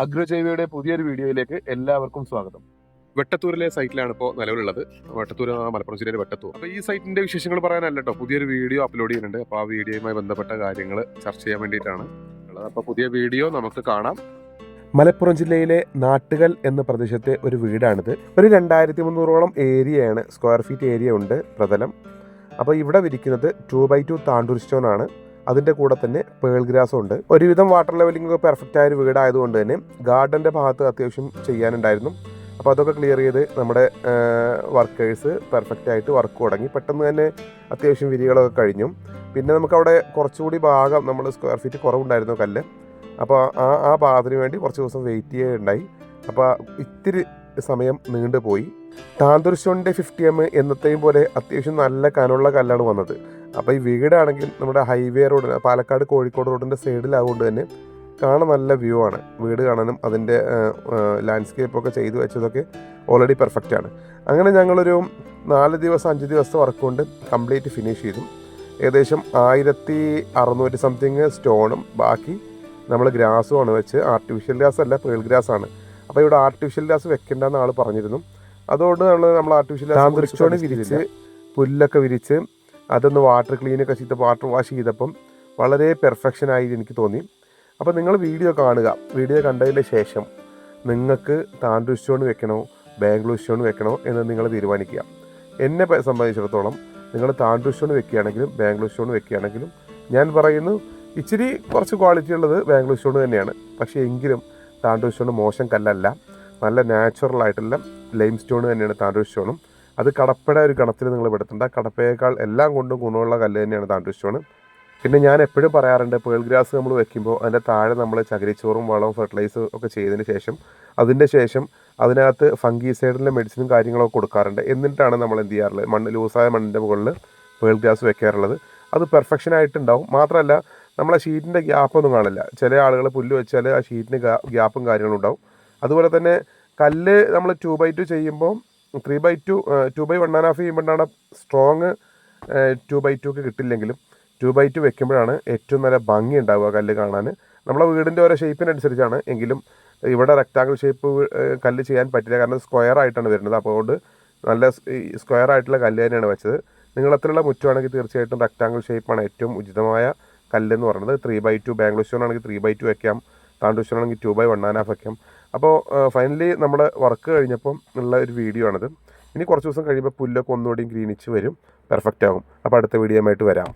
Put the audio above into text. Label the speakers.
Speaker 1: അഗ്രജൈവയുടെ പുതിയൊരു വീഡിയോയിലേക്ക് എല്ലാവർക്കും സ്വാഗതം. വെട്ടത്തൂരിലെ സൈറ്റിലാണ് ഇപ്പോൾ നിലവിലുള്ളത്. വെട്ടത്തൂർ മലപ്പുറം ജില്ലയിലെ വെട്ടത്തൂർ. അപ്പോൾ ഈ സൈറ്റിന്റെ വിശേഷങ്ങൾ പറയാനല്ല കേട്ടോ. പുതിയൊരു വീഡിയോ അപ്ലോഡ് ചെയ്യുന്നുണ്ട്. അപ്പോൾ ആ വീഡിയോയുമായി ബന്ധപ്പെട്ട കാര്യങ്ങൾ ചർച്ച ചെയ്യാൻ വേണ്ടിയിട്ടാണ് ഉള്ളത്. അപ്പോൾ പുതിയ വീഡിയോ നമുക്ക് കാണാം. മലപ്പുറം ജില്ലയിലെ നാട്ടുകൽ എന്ന പ്രദേശത്തെ ഒരു വീടാണിത്. ഒരു രണ്ടായിരത്തി മുന്നൂറോളം ഏരിയയാണ്. സ്ക്വയർ ഫീറ്റ് ഏരിയ ഉണ്ട് പ്രതലം. അപ്പോൾ ഇവിടെ വിരിക്കുന്നത് two by two Tandur stone ആണ്. അതിന്റെ കൂടെ തന്നെ പേൾ ഗ്രാസും ഉണ്ട്. ഒരുവിധം വാട്ടർ ലെവലിംഗ് ഒക്കെ പെർഫെക്റ്റ് ആയ ഒരു വീടായതുകൊണ്ട് തന്നെ ഗാർഡന്റെ ഭാഗത്ത് അത്യാവശ്യം ചെയ്യാനുണ്ടായിരുന്നു. അപ്പോൾ അതൊക്കെ ക്ലിയർ ചെയ്ത് നമ്മുടെ വർക്കേഴ്സ് പെർഫെക്റ്റ് ആയിട്ട് വർക്ക് തുടങ്ങി. പെട്ടെന്ന് തന്നെ അത്യാവശ്യം വിരികളൊക്കെ കഴിഞ്ഞു. പിന്നെ നമുക്കവിടെ കുറച്ചുകൂടി ഭാഗം നമ്മൾ സ്ക്വയർ ഫീറ്റ് കുറവുണ്ടായിരുന്നു കല്ല്. അപ്പോൾ ആ ആ ഭാഗത്തിന് വേണ്ടി കുറച്ച് ദിവസം വെയിറ്റ് ചെയ്യുകയുണ്ടായി അപ്പോൾ ഇത്തിരി സമയം നീണ്ടുപോയി. താന്തൂർ ഫിഫ്റ്റി എം എന്നത്തെയും പോലെ അത്യാവശ്യം നല്ല കനമുള്ള കല്ലാണ് വന്നത്. അപ്പോൾ ഈ വീടാണെങ്കിൽ നമ്മുടെ ഹൈവേ റോഡ് പാലക്കാട് കോഴിക്കോട് റോഡിന്റെ സൈഡിലായതുകൊണ്ട് തന്നെ കാണാൻ നല്ല വ്യൂ ആണ്. വീട് കാണാനും അതിന്റെ ലാൻഡ്സ്കേപ്പ് ഒക്കെ ചെയ്തു വെച്ചതൊക്കെ ഓൾറെഡി പെർഫെക്റ്റ് ആണ്. അങ്ങനെ ഞങ്ങളൊരു നാല് ദിവസം അഞ്ച് ദിവസത്തെ വർക്ക് കൊണ്ട് കംപ്ലീറ്റ് ഫിനിഷ് ചെയ്തു. ഏകദേശം ആയിരത്തി അറുന്നൂറ്റി സംതിങ് സ്റ്റോണും ബാക്കി നമ്മൾ ഗ്രാസുമാണ് വെച്ച് ആർട്ടിഫിഷ്യൽ ഗ്രാസ് അല്ല പേൾ ഗ്രാസ് ആണ്. അപ്പോൾ ഇവിടെ ആർട്ടിഫിഷ്യൽ ഗ്രാസ് വെക്കേണ്ടെന്ന് ആൾ പറഞ്ഞിരുന്നു. അതുകൊണ്ട് നമ്മൾ നമ്മൾ ആർട്ടിഫിഷ്യൽ ഗ്രാസ് വിരിച്ച് പുല്ലൊക്കെ വിരിച്ച് അതൊന്ന് വാട്ടർ ക്ലീനൊക്കെ ചെയ്ത് വാട്ടർ വാഷ് ചെയ്തപ്പം വളരെ പെർഫെക്ഷൻ പെർഫെക്ഷനായി എനിക്ക് തോന്നി. അപ്പോൾ നിങ്ങൾ വീഡിയോ കാണുക. വീഡിയോ കണ്ടതിന് ശേഷം നിങ്ങൾക്ക് താണ്ടൂർ സ്റ്റോൺ വെക്കണോ? ബാംഗ്ലൂർ സ്റ്റോൺ വെക്കണോ? എന്ന് നിങ്ങൾ തീരുമാനിക്കുക. എന്നെ സംബന്ധിച്ചിടത്തോളം നിങ്ങൾ താണ്ടൂർ സ്റ്റോൺ വെക്കുകയാണെങ്കിലും ബാംഗ്ലൂർ സ്റ്റോൺ വെക്കുകയാണെങ്കിലും ഞാൻ പറയുന്നു ഇച്ചിരി കുറച്ച് ക്വാളിറ്റി ഉള്ളത് ബാംഗ്ലൂർ സ്റ്റോൺ തന്നെയാണ്. പക്ഷേ എങ്കിലും താണ്ടൂർ സ്റ്റോൺ മോശം കല്ലല്ല. നല്ല നാച്ചുറൽ ആയിട്ടുള്ള ലൈം സ്റ്റോൺ തന്നെയാണ് താണ്ടൂർ സ്റ്റോണും അത് കടപ്പയുടെ ഒരു ഗണത്തിൽ നിങ്ങൾ പെടുത്തേണ്ട കടപ്പയേക്കാൾ എല്ലാം കൊണ്ടും ഗുണമുള്ള കല്ല് തന്നെയാണ് താണ്ടൂർ സ്റ്റോൺ പിന്നെ ഞാൻ എപ്പോഴും പറയാറുണ്ട് പേൾ ഗ്രാസ് നമ്മൾ വെക്കുമ്പോൾ അതിന്റെ താഴെ നമ്മൾ ചകിരിച്ചോറും വളവും ഫെർട്ടിലൈസർ ഒക്കെ ചെയ്തതിന് ശേഷം അതിന്റെ ശേഷം അതിനകത്ത് ഫംഗീസൈഡിന്റെ മെഡിസിനും കാര്യങ്ങളൊക്കെ കൊടുക്കാറുണ്ട്. എന്നിട്ടാണ് നമ്മൾ എന്ത് ചെയ്യാറുള്ളത്? മണ്ണ് ലൂസായ മണ്ണിന്റെ മുകളിൽ പേൾ ഗ്രാസ് വെക്കാറുള്ളത്. അത് പെർഫെക്ഷൻ ആയിട്ടുണ്ടാവും. മാത്രമല്ല നമ്മളെ ഷീറ്റിന്റെ ഗ്യാപ്പൊന്നും കാണില്ല. ചില ആളുകൾ പുല്ല് വെച്ചാൽ ആ ഷീറ്റിന് ഗ്യാപ്പും കാര്യങ്ങളും ഉണ്ടാവും. അതുപോലെ തന്നെ കല്ല് നമ്മൾ ടു ബൈ ടു ചെയ്യുമ്പോൾ three by two two by one and half ചെയ്യുമ്പോഴാണ് സ്ട്രോങ് ടു ബൈ ടു ഒക്കെ കിട്ടില്ലെങ്കിലും ടു ബൈ ടു വെക്കുമ്പോഴാണ് ഏറ്റവും നല്ല ഭംഗി ഉണ്ടാവുക കല്ല് കാണാൻ. നമ്മളെ വീടിന്റെ ഓരോ ഷേപ്പിനനുസരിച്ചാണ് എങ്കിലും ഇവിടെ റെക്റ്റാങ്കിൾ ഷേപ്പ് കല്ല് ചെയ്യാൻ പറ്റില്ല. കാരണം സ്ക്വയർ ആയിട്ടാണ് വരുന്നത്. അപ്പോൾ അതുകൊണ്ട് നല്ല സ്ക്വയർ ആയിട്ടുള്ള കല്ല് തന്നെയാണ് വെച്ചത്. നീളത്തിലുള്ള മുറ്റമാണെങ്കിൽ തീർച്ചയായിട്ടും റെക്റ്റാങ്കിൾ ഷേപ്പാണ് ഏറ്റവും ഉചിതമായ കല്ലെന്ന് പറയുന്നത്. Three by two Bangalore stone ആണെങ്കിൽ ത്രീ ബൈ ടു വെക്കാം. താണ്ടൂർ സ്റ്റോൺ ആണെങ്കിൽ two by one and half വെക്കാം. അപ്പോൾ ഫൈനലി നമ്മൾ വർക്ക് കഴിഞ്ഞപ്പം ഉള്ള ഒരു വീഡിയോ ആണിത്. ഇനി കുറച്ച് ദിവസം കഴിയുമ്പോൾ പുല്ലൊക്കെ ഒന്നുകൂടിയും ഗ്രീനിച്ച് വരും. പെർഫെക്റ്റ് ആകും. അപ്പോൾ അടുത്ത വീഡിയോ ആയിട്ട് വരാം.